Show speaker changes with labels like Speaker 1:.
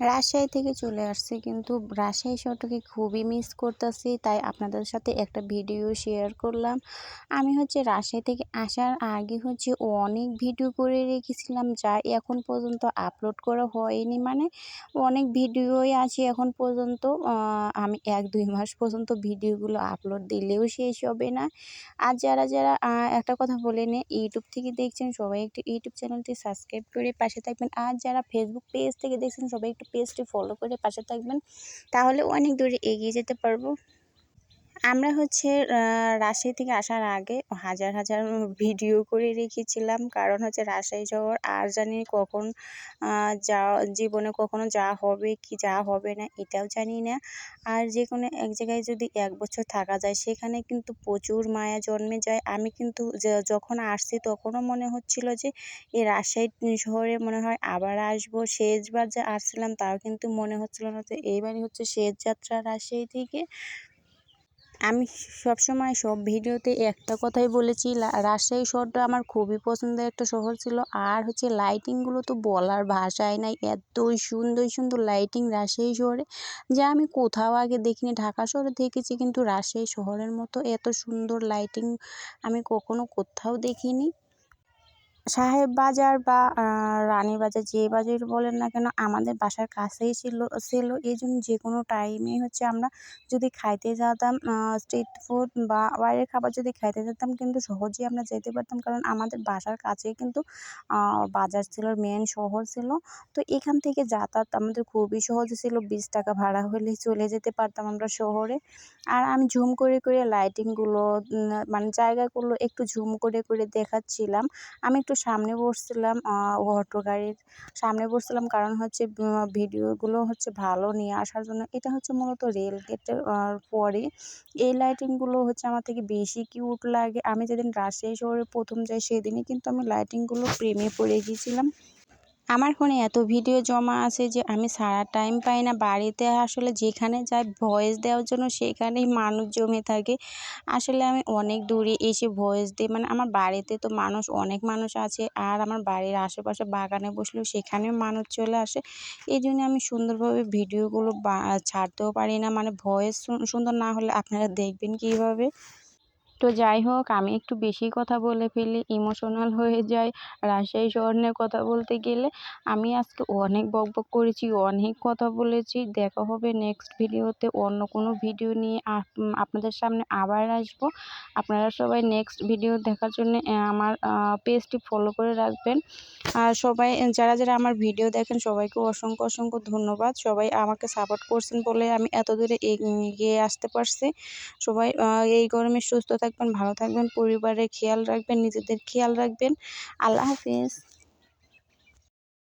Speaker 1: রাজশাহী থেকে চলে আসছি। কিন্তু রাজশাহী শহরটাকে খুবই মিস করতেছি। তাই আপনাদের সাথে একটা ভিডিও শেয়ার করলাম। আমি হচ্ছে রাজশাহী থেকে আসার আগে হচ্ছে অনেক ভিডিও করে রেখেছিলাম, যা এখন পর্যন্ত আপলোড করা হয়নি। মানে অনেক ভিডিওই আছে এখন পর্যন্ত। আমি এক, দুই মাস পর্যন্ত ভিডিওগুলো আপলোড দিলেও শেষ হবে না। আর যারা যারা একটা কথা বলে নে ইউটিউব থেকে দেখছেন, সবাই একটু ইউটিউব চ্যানেলটি সাবস্ক্রাইব করে পাশে থাকবেন। আর যারা ফেসবুক পেজ থেকে দেখছেন, সবাই একটু পেজটি ফলো করে পাশে থাকবেন তাহলে অনেক দূরে এগিয়ে যেতে পারব। আমরা হচ্ছে রাজশাহী থেকে আসার আগে হাজার হাজার ভিডিও করে রেখেছিলাম। কারণ হচ্ছে রাজশাহী শহর আর জানি কখন যা জীবনে কখনো যা হবে কি যা হবে না, এটাও জানি না। আর যে কোনো এক জায়গায় যদি এক বছর থাকা যায়, সেখানে কিন্তু প্রচুর মায়া জন্মে যায়। আমি কিন্তু যখন আসছি তখনও মনে হচ্ছিল যে, এই রাজশাহী শহরে মনে হয় আবার আসব। শেষবার যে আসছিলাম, তাও কিন্তু মনে হচ্ছিল না যে, এইবারই হচ্ছে শেষ যাত্রা রাজশাহী থেকে। আমি সবসময় সব ভিডিওতে একটা কথাই বলেছি রাজশাহী শহরটা আমার খুবই পছন্দের একটা শহর ছিল। আর হচ্ছে লাইটিংগুলো তো বলার ভাষায় নাই, এতই সুন্দর সুন্দর লাইটিং রাজশাহী শহরে, যা আমি কোথাও আগে দেখিনি। ঢাকা শহরে দেখেছি, কিন্তু রাজশাহী শহরের মতো এত সুন্দর লাইটিং আমি কখনও কোথাও দেখিনি। সাহেব বাজার বা রানীবাজার যে বাজার বলেন না কেন, আমাদের বাসার কাছেই ছিল ছিল। এই জন্য যে কোনো টাইমে হচ্ছে আমরা যদি খাইতে যেতাম স্ট্রিট ফুড বা বাইরের খাবার যদি খাইতে যেতাম কিন্তু সহজেই আমরা যেতে পারতাম। কারণ আমাদের বাসার কাছেই কিন্তু বাজার ছিল মেন শহর ছিল। তো এখান থেকে যাতায়াত আমাদের খুবই সহজ ছিল। বিশ টাকা ভাড়া হলে চলে যেতে পারতাম আমরা শহরে। আর আমি ঝুম করে করে লাইটিংগুলো মানে জায়গাগুলো একটু ঝুম করে করে দেখাচ্ছিলাম। আমি একটু সামনে বসছিলাম অটো গাড়ির সামনে বসছিলাম কারণ হচ্ছে ভিডিওগুলো হচ্ছে ভালো নিয়ে আসার জন্য। এটা হচ্ছে মূলত রেল গেটের পরে এই লাইটিংগুলো হচ্ছে আমার থেকে বেশি কিউট লাগে। আমি যেদিন রাজশাহী শহরে প্রথম যাই, সেদিনই কিন্তু আমি লাইটিংগুলো প্রেমে পড়ে গিয়েছিলাম। আমার ফোনে এত ভিডিও জমা আছে যে আমি সারা টাইম পাই না। বাড়িতে আসলে যেখানে যাই ভয়েস দেওয়ার জন্য সেখানেই মানুষ জমে থাকে। আসলে আমি অনেক দূরে এসে ভয়েস দিই। মানে আমার বাড়িতে তো মানুষ, অনেক মানুষ আছে আর আমার বাড়ির আশেপাশে বাগানে বসলেও সেখানেও মানুষ চলে আসে। এই জন্য আমি সুন্দরভাবে ভিডিওগুলো ছাড়তেও পারি না। মানে ভয়েস সুন্দর না হলে আপনারা দেখবেন কীভাবে? তো যাই হোক, আমি একটু বেশি কথা বলে ফেলি ইমোশনাল হয়ে যাই। রাজশাহী শহর নিয়ে কথা বলতে গেলে, আমি আজকে অনেক বকবক করেছি, অনেক কথা বলেছি। দেখা হবে নেক্সট ভিডিওতে অন্য কোনো ভিডিও নিয়ে। আপনাদের সামনে আবার আসব। আপনারা সবাই নেক্সট ভিডিও দেখার জন্য আমার পেজটি ফলো করে রাখবেন। আর সবাই, যারা যারা আমার ভিডিও দেখেন, সবাইকে অসংখ্য অসংখ্য ধন্যবাদ। সবাই আমাকে সাপোর্ট করছেন বলে আমি এত দূরে এগিয়ে আসতে পারছি। সবাই এই গরমে সুস্থ থাকবেন ভালো থাকবেন পরিবারের খেয়াল রাখবেন নিজেদের খেয়াল রাখবেন। আল্লাহ হাফিজ।